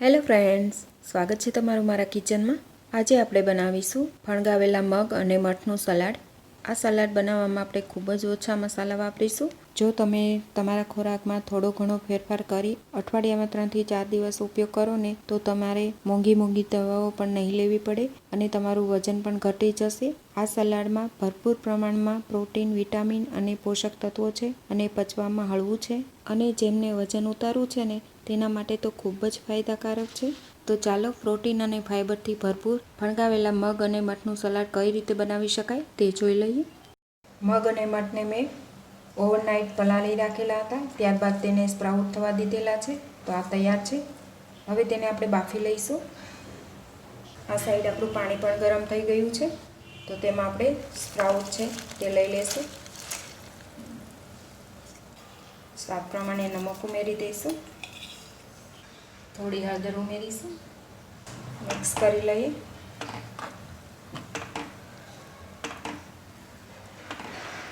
Hello friends, સ્વાગત છે તમારું મારા કિચનમાં. આજે આપણે બનાવીશું ફણગાવેલા મગ અને મઠનું સલાડ. આ સલાડ બનાવવામાં આપણે ખૂબ જ ઓછા મસાલા વાપરીશું. જો તમે તમારા ખોરાકમાં થોડો ઘણો ફેરફાર કરી અઠવાડિયામાં ત્રણથી ચાર દિવસ ઉપયોગ કરો ને, તો તમારે મોંઘી મોંઘી દવાઓ પણ નહીં લેવી પડે અને તમારું વજન પણ ઘટી જશે. આ સલાડમાં ભરપૂર પ્રમાણમાં પ્રોટીન, વિટામિન અને પોષક તત્વો છે અને પચવામાં હળવું છે અને જેમને વજન ઉતારવું છે ને, તેના માટે તો ખૂબ જ ફાયદાકારક છે. તો ચાલો પ્રોટીન અને ફાઇબરથી ભરપૂર ફણગાવેલા મગ અને મઠનું સલાડ કઈ રીતે બનાવી શકાય તે જોઈ લઈએ. મગ અને મઠને મેં ઓવરનાઇટ પલાળી રાખેલા હતા. ત્યારબાદ તેને સ્પ્રાઉટ થવા દીધેલા છે. તો આ તૈયાર છે. હવે તેને આપણે બાફી લઈશું. આ સાઈડ આપણું પાણી પણ ગરમ થઈ ગયું છે. તો તેમાં આપણે સ્પ્રાઉટ છે તે લઈ લઈશું સ્વાદ પ્રમાણે નમક ઉમેરી દઈશું. થોડી હળદર ઉમેરીશું. મિક્સ કરી લઈએ.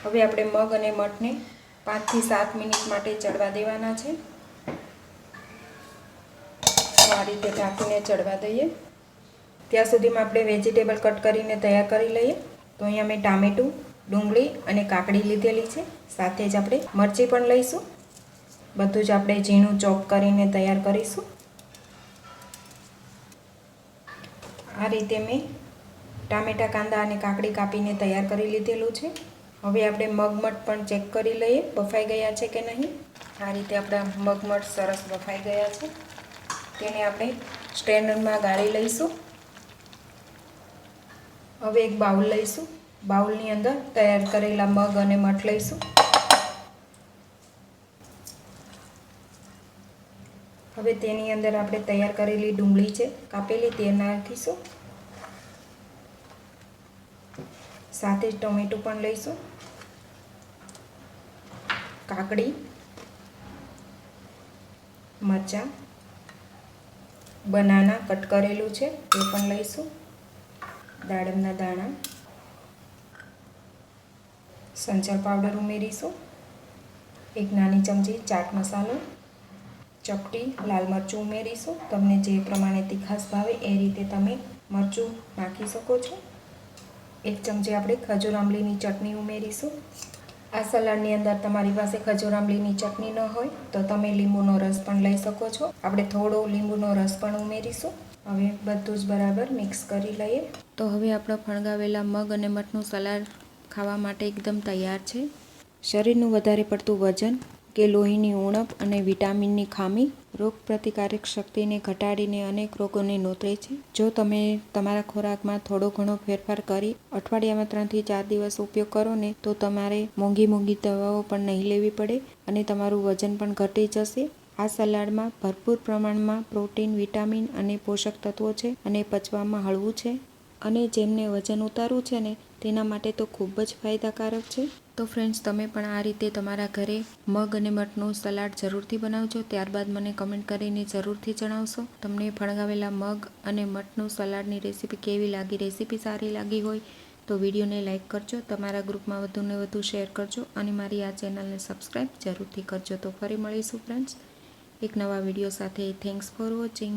હવે આપણે મગ અને મઠને પાંચથી સાત મિનિટ માટે ચડવા દેવાના છે. આ રીતે ઢાંકીને ચડવા દઈએ. ત્યાં સુધીમાં આપણે વેજીટેબલ કટ કરીને તૈયાર કરી લઈએ. તો અહીંયા મેં ટામેટું, ડુંગળી અને કાકડી લીધેલી છે. સાથે જ આપણે મરચી પણ લઈશું. બધું જ આપણે ઝીણું ચોપ કરીને તૈયાર કરીશું. આ રીતે મેં ટામેટા, કાંદા અને કાકડી કાપીને તૈયાર કરી લીધેલું છે. હવે આપણે મગમઠ પણ ચેક કરી લઈએ, બફાઈ ગયા છે કે નહીં. આ રીતે આપણા મગમઠ સરસ બફાઈ ગયા છે. તેને આપણે સ્ટેન્ડરમાં ગાળી લઈશું. હવે એક બાઉલ લઈશું. બાઉલની અંદર તૈયાર કરેલા મગ અને મઠ લઈશું. હવે તેની અંદર આપણે તૈયાર કરેલી ડુંગળી છે, કાપેલી તે નાખીશું. સાથે જ ટોમેટું પણ લઈશું. કાકડી, મરચાં, બનાના કટ કરેલું છે તે પણ લઈશું. દાડમના દાણા, સંચર પાવડર ઉમેરીશું. એક નાની ચમચી ચાટ મસાલો ચપટી, લાલ મરચું ઉમેરીશું. તમને જે પ્રમાણે તીખાશ ભાવે એ રીતે તમે મરચું નાખી શકો છો. એક ચમચી આપણે ખજૂર આંબલીની ચટણી ઉમેરીશું. આ સલાડની અંદર તમારી પાસે ખજૂર આંબલીની ચટણી ન હોય તો તમે લીંબુનો રસ પણ લઈ શકો છો. આપણે થોડો લીંબુનો રસ પણ ઉમેરીશું. હવે બધું જ બરાબર મિક્સ કરી લઈએ. તો હવે આપણો ફણગાવેલા મગ અને મઠનું સલાડ ખાવા માટે એકદમ તૈયાર છે. શરીરનું વધારે પડતું વજન કે લોહીની ઉણપ અને વિટામિનની ખામી રોગ પ્રતિકારક શક્તિને ઘટાડીને અનેક રોગોને નોતરે છે. જો તમે તમારા ખોરાકમાં થોડો ઘણો ફેરફાર કરી અઠવાડિયામાં ત્રણથી ચાર દિવસ ઉપયોગ કરો ને, તો તમારે મોંઘી મોંઘી દવાઓ પણ નહીં લેવી પડે અને તમારું વજન પણ ઘટી જશે. આ સલાડમાં ભરપૂર પ્રમાણમાં પ્રોટીન, વિટામિન અને પોષક તત્વો છે અને પચવામાં હળવું છે. અને જેમને વજન ઉતારવું છે ને તેના માટે તો ખૂબ જ ફાયદાકારક છે. તો ફ્રેન્ડ્સ તમે પણ આ રીતે તમારા ઘરે મગ અને મઠનું સલાડ જરૂરથી બનાવજો. ત્યારબાદ મને કમેન્ટ કરીને જરૂરથી જણાવશો. તમને ફણગાવેલા મગ અને મઠનું સલાડની રેસીપી કેવી લાગી? રેસીપી સારી લાગી હોય તો વિડીયોને લાઇક કરજો. તમારા ગ્રુપમાં વધુને વધુ શેર કરજો અને મારી આ ચેનલને સબસ્ક્રાઈબ જરૂરથી કરજો. તો ફરી મળીશું ફ્રેન્ડ્સ એક નવા વીડિયો સાથે. Thanks for watching